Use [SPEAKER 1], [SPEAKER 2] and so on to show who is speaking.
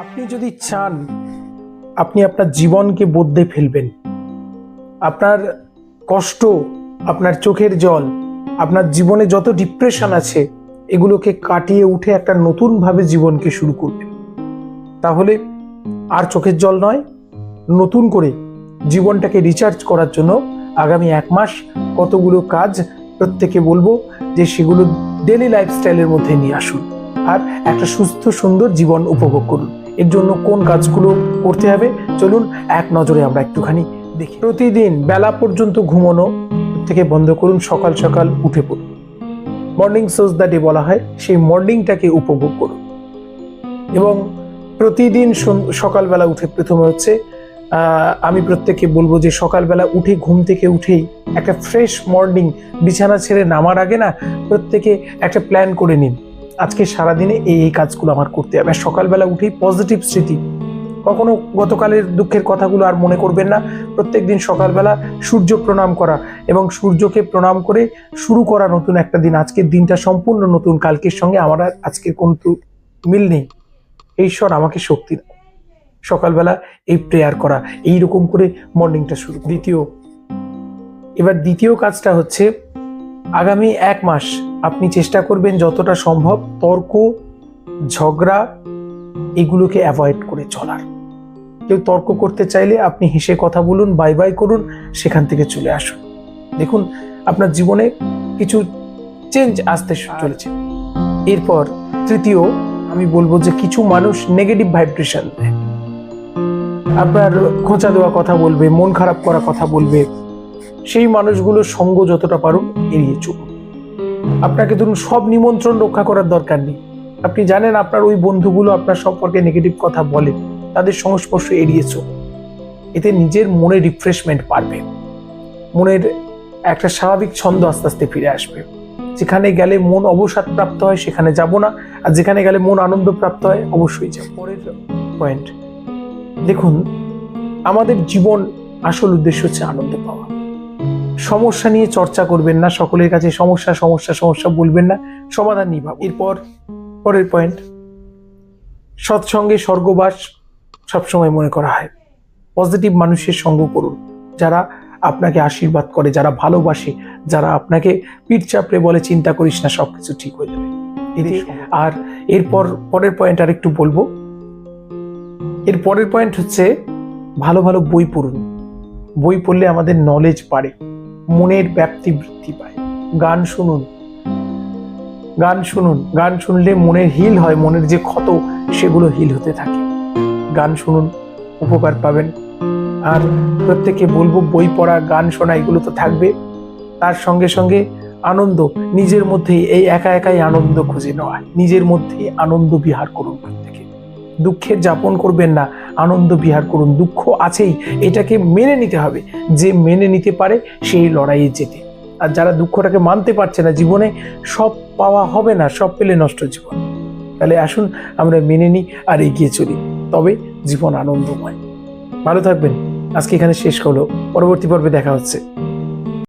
[SPEAKER 1] আপনি যদি চান, আপনি আপনার জীবনকে বদলে ফেলবেন। আপনার কষ্ট, আপনার চোখের জল, আপনার জীবনে যত ডিপ্রেশন আছে, এগুলোকে কাটিয়ে উঠে একটা নতুনভাবে জীবনকে শুরু করবেন। তাহলে আর চোখের জল নয়, নতুন করে জীবনটাকে রিচার্জ করার জন্য আগামী এক মাস কতগুলো কাজ প্রত্যেকে বলব যে সেগুলো ডেলি লাইফস্টাইলের মধ্যে নিয়ে আসুন। আর একটা সুস্থ, সুন্দর জীবন উপভোগ করুন। এর জন্য কোন কাজগুলো করতে হবে? চলুন এক নজরে আমরা একটুখানি দেখি। প্রতিদিন বেলা পর্যন্ত ঘুমানো থেকে বন্ধ করুন, সকাল সকাল উঠে পড়ুন। মর্নিং সোজ দ্য ডে বলা হয়, সেই মর্নিংটাকে উপভোগ করুন। এবং প্রতিদিন সকালবেলা উঠে প্রথমে হচ্ছে আমি প্রত্যেককে বলব যে সকালবেলা উঠে ঘুম থেকে উঠেই একটা ফ্রেশ মর্নিং বিছানা ছেড়ে নামার আগে না, প্রত্যেকে একটা প্ল্যান করে নিন। আজকে সারাদিনে এই এই কাজগুলো আমার করতে হবে। সকালবেলা উঠেই পজিটিভ স্মৃতি। কখনো গতকালের দুঃখের কথাগুলো আর মনে করবেন না। প্রত্যেক দিন সকালবেলা সূর্য প্রণাম করা এবং সূর্যকে প্রণাম করে শুরু করা নতুন একটা দিন। আজকের দিনটা সম্পূর্ণ নতুন। কালকের সঙ্গে আমার আজকের কোনো মিল নেই। ঈশ্বর আমাকে শক্তি দাও। সকালবেলা এই প্রেয়ার করা এই রকম করে মর্নিংটা শুরু। দ্বিতীয়, এবার দ্বিতীয় কাজটা হচ্ছে আগামী এক মাস আপনি চেষ্টা করবেন যতটা সম্ভব তর্ক, ঝগড়া এগুলোকে অ্যাভয়েড করে চলার। কেউ তর্ক করতে চাইলে আপনি হেসে কথা বলুন বাই বাই করুন, সেখান থেকে চলে আসুন। দেখুন, আপনার জীবনে কিছু চেঞ্জ আসতে চলেছে। এরপর তৃতীয়, আমি বলব যে কিছু মানুষ নেগেটিভ ভাইব্রেশন দেয়। আপনার খোঁচা দেওয়া কথা বলবে, মন খারাপ করা কথা বলবে সেই মানুষগুলোর সঙ্গ যতটা পারুন এড়িয়ে চলুন। আপনাকে ধরুন সব নিমন্ত্রণ রক্ষা করার দরকার নেই। আপনি জানেন আপনার ওই বন্ধুগুলো আপনার সম্পর্কে নেগেটিভ কথা বলে, তাদের সংস্পর্শ এড়িয়ে চলুন। এতে নিজের মনে রিফ্রেশমেন্ট পারবে মনের একটা স্বাভাবিক ছন্দ আস্তে আস্তে ফিরে আসবে। যেখানে গেলে মন অবসাদ প্রাপ্ত হয়, সেখানে যাব না। আর যেখানে গেলে মন আনন্দ প্রাপ্ত হয়, অবশ্যই যাব। পরের পয়েন্ট দেখুন, আমাদের জীবন আসল উদ্দেশ্য হচ্ছে আনন্দ পাওয়া। সমস্যা নিয়ে চর্চা করবেন না সকলের কাছে সমস্যা সমস্যা সমস্যা বলবেন না সমাধান নিয়ে ভাব এরপর পরের পয়েন্ট সৎসঙ্গে স্বর্গবাস সবসময় মনে করা হয়। পজিটিভ মানুষের সঙ্গ করুন। যারা আপনাকে আশীর্বাদ করে যারা ভালোবাসে যারা আপনাকে পিঠ চাপড়ে বলে চিন্তা করিস না সব কিছু ঠিক হয়ে যাবে। আর এরপর পরের পয়েন্ট আর একটু বলব। এর পরের পয়েন্ট হচ্ছে ভালো ভালো বই পড়ুন। বই পড়লে আমাদের নলেজ বাড়ে। মনের ব্যাপ্তি বৃদ্ধি পায়। গান শুনুন। গান শুনুন। গান শুনলে মনের হিল হয়, মনের যে ক্ষত, সেগুলো হিল হতে থাকে। গান শুনুন, উপকার পাবেন। আর প্রত্যেকে বলব, বই পড়া, গান শোনা, এগুলো তো থাকবে। তার সঙ্গে সঙ্গে আনন্দ, নিজের মধ্যেই, এই একা একাই আনন্দ খুঁজে নেওয়া। নিজের মধ্যেই আনন্দ বিহার করুন প্রত্যেকে। দুঃখের যাপন করবেন না। আনন্দ বিহার করুন, দুঃখ আছেই, এটাকে মেনে নিতে হবে। যে মেনে নিতে পারে, সেই লড়াইয়ে যেতে আর যারা দুঃখটাকে মানতে পারছে না জীবনে, সব পাওয়া হবে না, সব পেলে নষ্ট জীবন। তাহলে আসুন, আমরা মেনে নিই আর এগিয়ে চলি। তবে জীবন আনন্দময়। ভালো থাকবেন। আজকে এখানে শেষ হলো পরবর্তী পর্বে দেখা হচ্ছে।